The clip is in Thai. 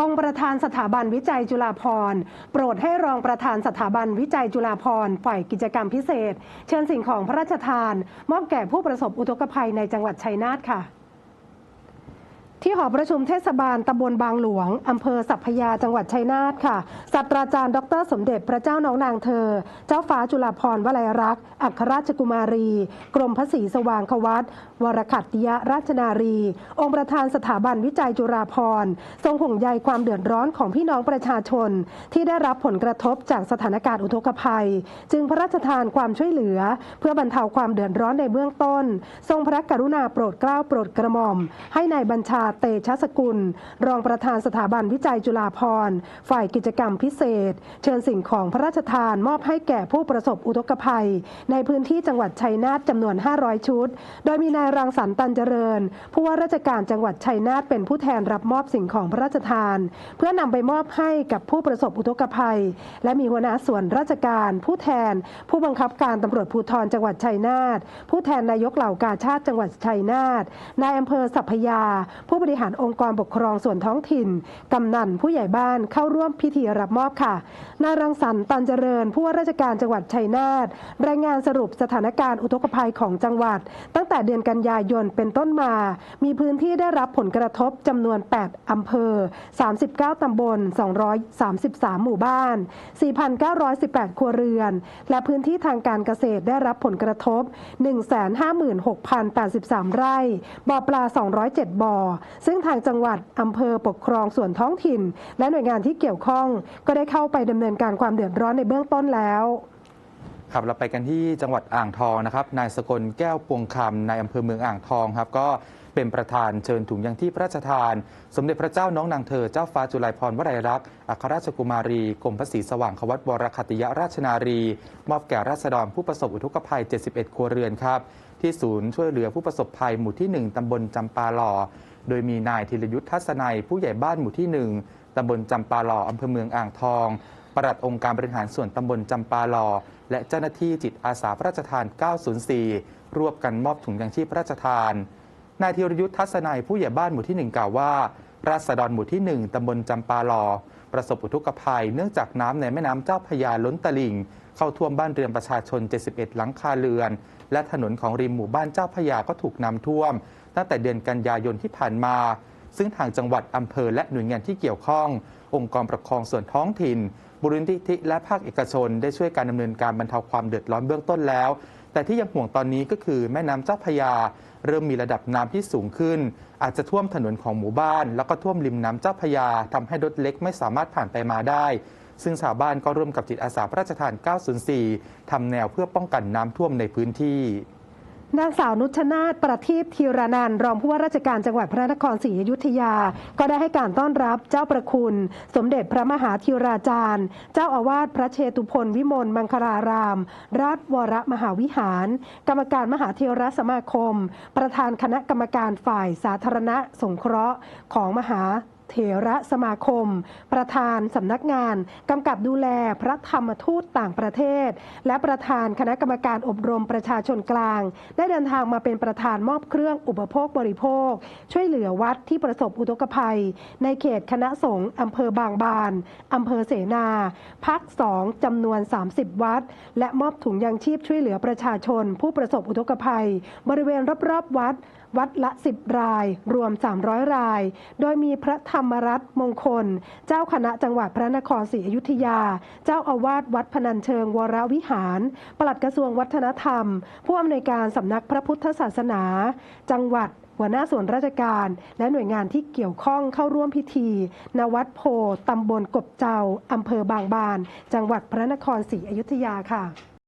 องค์ประธานสถาบันวิจัยจุฬาภรณ์โปรดให้รองประธานสถาบันวิจัยจุฬาภรณ์ฝ่ายกิจกรรมพิเศษ เชิญสิ่งของพระราชทาน มอบแก่ผู้ประสบอุทกภัยในจังหวัดชัยนาทค่ะ ที่หอประชุมเทศบาลตำบลบางหลวง อำเภอสัพพยาจังหวัดชัยนาทค่ะ ศาสตราจารย์ ดร สมเด็จพระเจ้าน้องนางเธอ เจ้าฟ้าจุฬาภรณ์วลัยรักษ์ อัครราชกุมารี กรมพระศรีสว่างควัตวรคัตติยราชนารี องค์ประธานสถาบันวิจัยจุฬาภรณ์ทรงห่วงใยความเดือดร้อนของพี่น้องประชาชน ที่ได้รับผลกระทบจากสถานการณ์อุทกภัย จึงพระราชทานความช่วยเหลือ เพื่อบรรเทาความเดือดร้อนในเบื้องต้น ทรงพระกรุณาโปรดเกล้าโปรดกระหม่อม ให้ในายบัญชาเตชะสกุล รองประธานสถาบันวิจัยจุฬาภรณ์ ฝ่ายกิจกรรมพิเศษ เชิญสิ่งของพระราชทานมอบให้แก่ผู้ประสบอุทกภัย ในพื้นที่จังหวัดชัยนาทจำนวน 500 ชุด โดยมีนายรังสรรค์ตันเจริญ ผู้ว่าราชการจังหวัดชัยนาทเป็นผู้แทนรับมอบสิ่งของพระราชทาน เพื่อนำไปมอบให้กับผู้ประสบอุทกภัย และมีหัวหน้าส่วนราชการ ผู้แทน ผู้บังคับการตำรวจภูธรจังหวัดชัยนาทผู้แทนนายกเหล่ากาชาติจังหวัดชัยนาทนายอำเภอสัพพยา ผู้บริหารองค์กรปกครองส่วนท้องถิ่น กำนันผู้ใหญ่บ้านเข้าร่วมพิธีรับมอบค่ะ นายรังสรรค์ตันเจริญ ผู้ว่าราชการจังหวัดชัยนาทรายงานสรุปสถานการณ์อุทกภัยของจังหวัด ตั้งแต่เดือนกันยายนเป็นต้นมา มีพื้นที่ได้รับผลกระทบจำนวน 8 อำเภอ 39 ตำบล 233 หมู่บ้าน 4,918 ครัวเรือน และพื้นที่ทางการเกษตรได้รับผลกระทบ 156,083 ไร่ บ่อปลา 207 บ่อซึ่งทางจังหวัดอำเภอปกครองส่วนท้องถิ่น และหน่วยงานที่เกี่ยวข้อง ก็ได้เข้าไปดำเนินการความเดือดร้อนในเบื้องต้นแล้วครับเราไปกันที่จังหวัดอ่างทองนะครับนายสกลแก้วปวงคำนายอำเภอเมืองอ่างทองครับก็เป็นประธานเชิญถุงยังที่พระราชทาน สมเด็จพระเจ้าน้องนางเธอเจ้าฟ้าจุฬาภรณ์วลัยรักษ์อัครราชกุมารีกรมพระศรีสว่างควัตวรคัตติยราชนารี มอบแก่ราษฎรผู้ประสบอุทกภัย 71 ครัวเรือนครับ ที่ศูนย์ช่วยเหลือผู้ประสบภัยหมู่ที่ 1 ตำบลจำปาหล่อ โดยมีนายธีรยุทธ์ทัศนัยผู้ใหญ่บ้านหมู่ที่ 1ตำบลจำปาหล่ออำเภอเมืองอ่างทองปลัดองค์การบริหารส่วนตำบลจำปาหล่อและเจ้าหน้าที่จิตอาสาพระราชทาน 904 ร่วมกันมอบถุงยางชีพพระราชทาน นายธีรยุทธ์ทัศนัยผู้ใหญ่บ้านหมู่ที่ 1 กล่าวว่า ราษฎรหมู่ที่ 1ตำบลจำปาหล่อประสบอุทกภัย เนื่องจากน้ำในแม่น้ำเจ้าพยาล้นตลิ่ง เข้าท่วมบ้านเรือนประชาชน 71 หลังคาเรือน และถนนของริมหมู่บ้านเจ้าพยาก็ถูกน้ำท่วม ตั้งแต่เดือนกันยายนที่ผ่านมา ซึ่งทางจังหวัดอำเภอและหน่วยงานที่เกี่ยวข้อง องค์กรปกครองส่วนท้องถิ่นบุรินิธิและภาคเอกชน ได้ช่วยการดำเนินการบรรเทาความเดือดร้อนเบื้องต้นแล้ว แต่ที่ยังห่วงตอนนี้ก็คือแม่น้ำเจ้าพยา เริ่มมีระดับน้ำที่สูงขึ้น อาจจะท่วมถนนของหมู่บ้าน แล้วก็ท่วมริมน้ำเจ้าพยาทำให้รถเล็กไม่สามารถผ่านไปมาได้ ซึ่งชาวบ้านก็ร่วมกับจิตอาสาพระราชทาน 904ทำแนวเพื่อป้องกันน้ำท่วมในพื้นที่ นางสาวนุชนาถประทีปธีรนันท์รองผู้ว่าราชการจังหวัดพระนครศรีอยุธยา ก็ได้ให้การต้อนรับเจ้าประคุณ สมเด็จพระมหาธีราจารย์ เจ้าอาวาสพระเชตุพนวิมลมังคลาราม ราชวรมหาวิหาร กรรมการมหาเทรสมาคม ประธานคณะกรรมการฝ่ายสาธารณะสงเคราะห์ของมหา เถระสมาคม ประธานสำนักงานกำกับดูแลพระธรรมทูตต่างประเทศ และประธานคณะกรรมการอบรมประชาชนกลาง ได้เดินทางมาเป็นประธานมอบเครื่องอุปโภคบริโภค ช่วยเหลือวัดที่ประสบอุทกภัย ในเขตคณะสงฆ์อำเภอบางบานอำเภอเสนา พักสองจำนวน 30 วัด และมอบถุงยางชีพช่วยเหลือประชาชน ผู้ประสบอุทกภัย บริเวณรอบๆวัดวัดละ 10 ราย รวม 300 ราย โดยมีพระธรรมรัตน์มงคล เจ้าคณะจังหวัดพระนครศรีอยุธยา เจ้าอาวาสวัดพนัญเชิงวรวิหาร ปลัดกระทรวงวัฒนธรรม ผู้อำนวยการสำนักพระพุทธศาสนา จังหวัดหัวหน้าส่วนราชการ และหน่วยงานที่เกี่ยวข้องเข้าร่วมพิธี ณ วัดโพตำบลกบเจ้าอำเภอบางบาน จังหวัดพระนครศรีอยุธยาค่ะ